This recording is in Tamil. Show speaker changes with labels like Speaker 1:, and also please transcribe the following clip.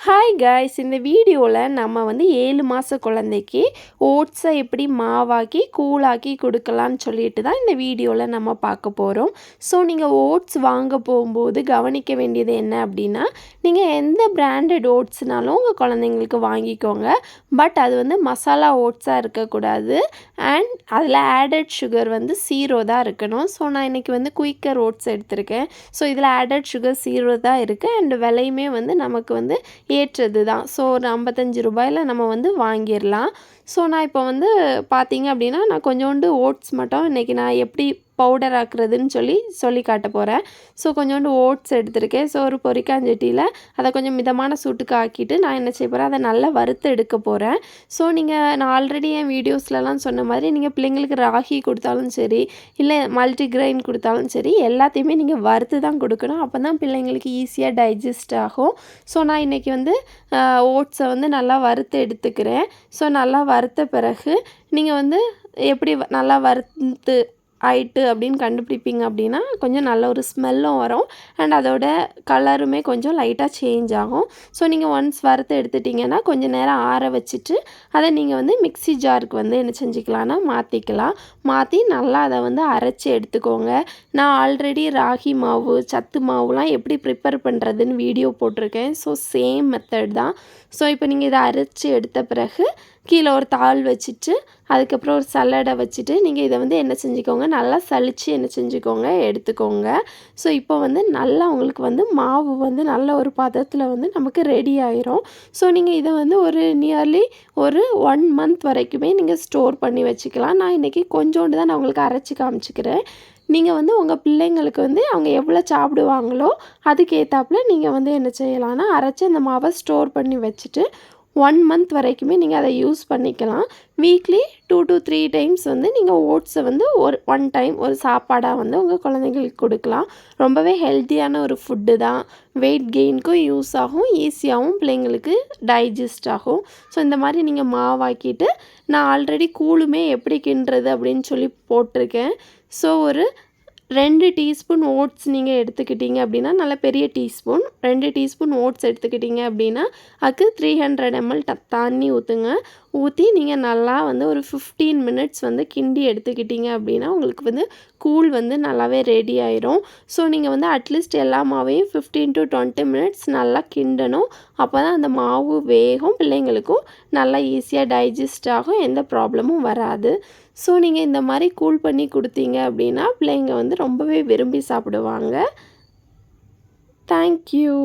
Speaker 1: ஹாய் காய்ஸ் இந்த வீடியோவில் நம்ம வந்து ஏழு மாத குழந்தைக்கு ஓட்ஸை எப்படி மாவாக்கி கூழாக்கி கொடுக்கலான்னு சொல்லிட்டு தான் இந்த வீடியோவில் நம்ம பார்க்க போகிறோம் ஸோ நீங்கள் ஓட்ஸ் வாங்க போகும்போது கவனிக்க வேண்டியது என்ன அப்படின்னா நீங்கள் எந்த பிராண்டட் ஓட்ஸ்னாலும் உங்கள் குழந்தைங்களுக்கு வாங்கிக்கோங்க. பட் அது வந்து மசாலா ஓட்ஸாக இருக்கக்கூடாது. அண்ட் அதில் ஆடட் சுகர் வந்து சீரோ தான் இருக்கணும். ஸோ நான் இன்றைக்கி வந்து குயிக்கர் ஓட்ஸ் எடுத்திருக்கேன். ஸோ இதில் ஆடட் சுகர் சீரோ தான் இருக்குது அண்ட் விலையுமே வந்து நமக்கு வந்து ஏற்றது தான் ஸோ ஒரு ஐம்பத்தஞ்சு ரூபாயில் நம்ம வந்து வாங்கிடலாம் ஸோ நான் இப்போ வந்து பார்த்தீங்க அப்படின்னா நான் கொஞ்சோண்டு ஓட்ஸ் மட்டும் இன்றைக்கி நான் எப்படி பவுடர் ஆக்குறதுன்னு சொல்லி சொல்லி காட்ட போகிறேன் ஸோ கொஞ்சோண்டு ஓட்ஸ் எடுத்திருக்கேன். ஸோ ஒரு பொரிக்காஞ்சட்டியில் அதை கொஞ்சம் மிதமான சூட்டுக்கு ஆக்கிட்டு நான் என்ன செய்ய போகிறேன் அதை நல்லா வறுத்து எடுக்க போகிறேன் ஸோ நீங்கள் நான் ஆல்ரெடி என் வீடியோஸ்லலாம் சொன்ன மாதிரி நீங்கள் பிள்ளைங்களுக்கு ராகி கொடுத்தாலும் சரி இல்லை மல்டிக்ரைன் கொடுத்தாலும் சரி எல்லாத்தையுமே நீங்கள் வறுத்து தான் கொடுக்கணும். அப்போ தான் பிள்ளைங்களுக்கு ஈஸியாக டைஜஸ்ட் ஆகும். ஸோ நான் இன்றைக்கி வந்து ஓட்ஸை வந்து நல்லா வறுத்து எடுத்துக்கிறேன். ஸோ நல்லா வறுத்த பிறகு நீங்கள் வந்து எப்படி நல்லா வறுத்து ஆயிட்டு அப்படின்னு கண்டுபிடிப்பீங்க அப்படின்னா கொஞ்சம் நல்ல ஒரு ஸ்மெல்லும் வரும். அண்ட் அதோட கலருமே கொஞ்சம் லைட்டாக சேஞ்ச் ஆகும். ஸோ நீங்கள் ஒன்ஸ் வறுத்து எடுத்துட்டிங்கன்னா கொஞ்சம் நேரம் ஆற வச்சுட்டு அதை நீங்கள் வந்து மிக்சி ஜாருக்கு வந்து என்ன செஞ்சுக்கலான்னா மாற்றிக்கலாம் மாற்றி நல்லா அதை வந்து அரைச்சி எடுத்துக்கோங்க. நான் ஆல்ரெடி ராகி மாவு சத்து மாவுலாம் எப்படி ப்ரிப்பேர் பண்ணுறதுன்னு வீடியோ போட்டிருக்கேன். ஸோ சேம் மெத்தட் தான். ஸோ இப்போ நீங்கள் இதை அரைச்சி எடுத்த பிறகு கீழே ஒரு தாள் வச்சுட்டு அதுக்கப்புறம் ஒரு சல்லடை வச்சுட்டு நீங்கள் இதை வந்து என்ன செஞ்சுக்கோங்க? நல்லா சளிச்சு என்ன செஞ்சுக்கோங்க? எடுத்துக்கோங்க. ஸோ இப்போ வந்து நல்லா உங்களுக்கு வந்து மாவு வந்து நல்ல ஒரு பதத்தில் வந்து நமக்கு ரெடி ஆயிரும். ஸோ நீங்கள் இதை வந்து ஒரு நியர்லி ஒரு ஒன் மந்த் வரைக்குமே நீங்கள் ஸ்டோர் பண்ணி வச்சுக்கலாம். நான் இன்றைக்கி கொஞ்சோண்டு தான் நான் உங்களுக்கு அரைச்சி காமிச்சிக்கிறேன். நீங்கள் வந்து உங்கள் பிள்ளைங்களுக்கு வந்து அவங்க எவ்வளோ சாப்பிடுவாங்களோ அதுக்கேற்றாப்புல நீங்கள் வந்து என்ன செய்யலாம்னா அரைச்சி அந்த மாவை ஸ்டோர் பண்ணி வச்சுட்டு ஒன் மந்த் வரைக்குமே நீங்கள் அதை யூஸ் பண்ணிக்கலாம். Weekly two to three times வந்து நீங்கள் ஓட்ஸை வந்து ஒரு ஒன் டைம் ஒரு சாப்பாடாக வந்து உங்கள் குழந்தைங்களுக்கு கொடுக்கலாம். ரொம்பவே ஹெல்த்தியான ஒரு ஃபுட்டு தான். வெயிட் கெயினுக்கும் யூஸ் ஆகும். ஈஸியாகவும் பிள்ளைங்களுக்கு டைஜஸ்ட் ஆகும். ஸோ இந்த மாதிரி நீங்கள் மாவாக்கிட்டு நான் ஆல்ரெடி கூழுமே எப்படி கிண்டுறது அப்படின்னு சொல்லி போட்டிருக்கேன். ஸோ ஒரு ரெண்டு டீஸ்பூன் ஓட்ஸ் நீங்கள் எடுத்துக்கிட்டீங்க அப்படின்னா நல்ல பெரிய டீஸ்பூன். ரெண்டு டீஸ்பூன் ஓட்ஸ் எடுத்துக்கிட்டீங்க அப்படின்னா அதுக்கு த்ரீ ஹண்ட்ரட் எம்எல் ட தண்ணி ஊற்றுங்க ஊற்றி நீங்கள் நல்லா வந்து ஒரு ஃபிஃப்டீன் மினிட்ஸ் வந்து கிண்டி எடுத்துக்கிட்டீங்க அப்படின்னா உங்களுக்கு வந்து கூழ் வந்து நல்லாவே ரெடி ஆயிரும். ஸோ நீங்கள் வந்து அட்லீஸ்ட் எல்லா மாவையும் ஃபிஃப்டீன் டு டுவெண்ட்டி மினிட்ஸ் நல்லா கிண்டணும். அப்போ தான் அந்த மாவு வேகும் பிள்ளைங்களுக்கும் நல்லா ஈஸியாக டைஜஸ்ட் ஆகும் எந்த ப்ராப்ளமும் வராது. ஸோ நீங்கள் இந்த மாதிரி கூல் பண்ணி கொடுத்தீங்க அப்படின்னா பிள்ளைங்க வந்து ரொம்பவே விரும்பி சாப்பிடுவாங்க. தேங்க்யூ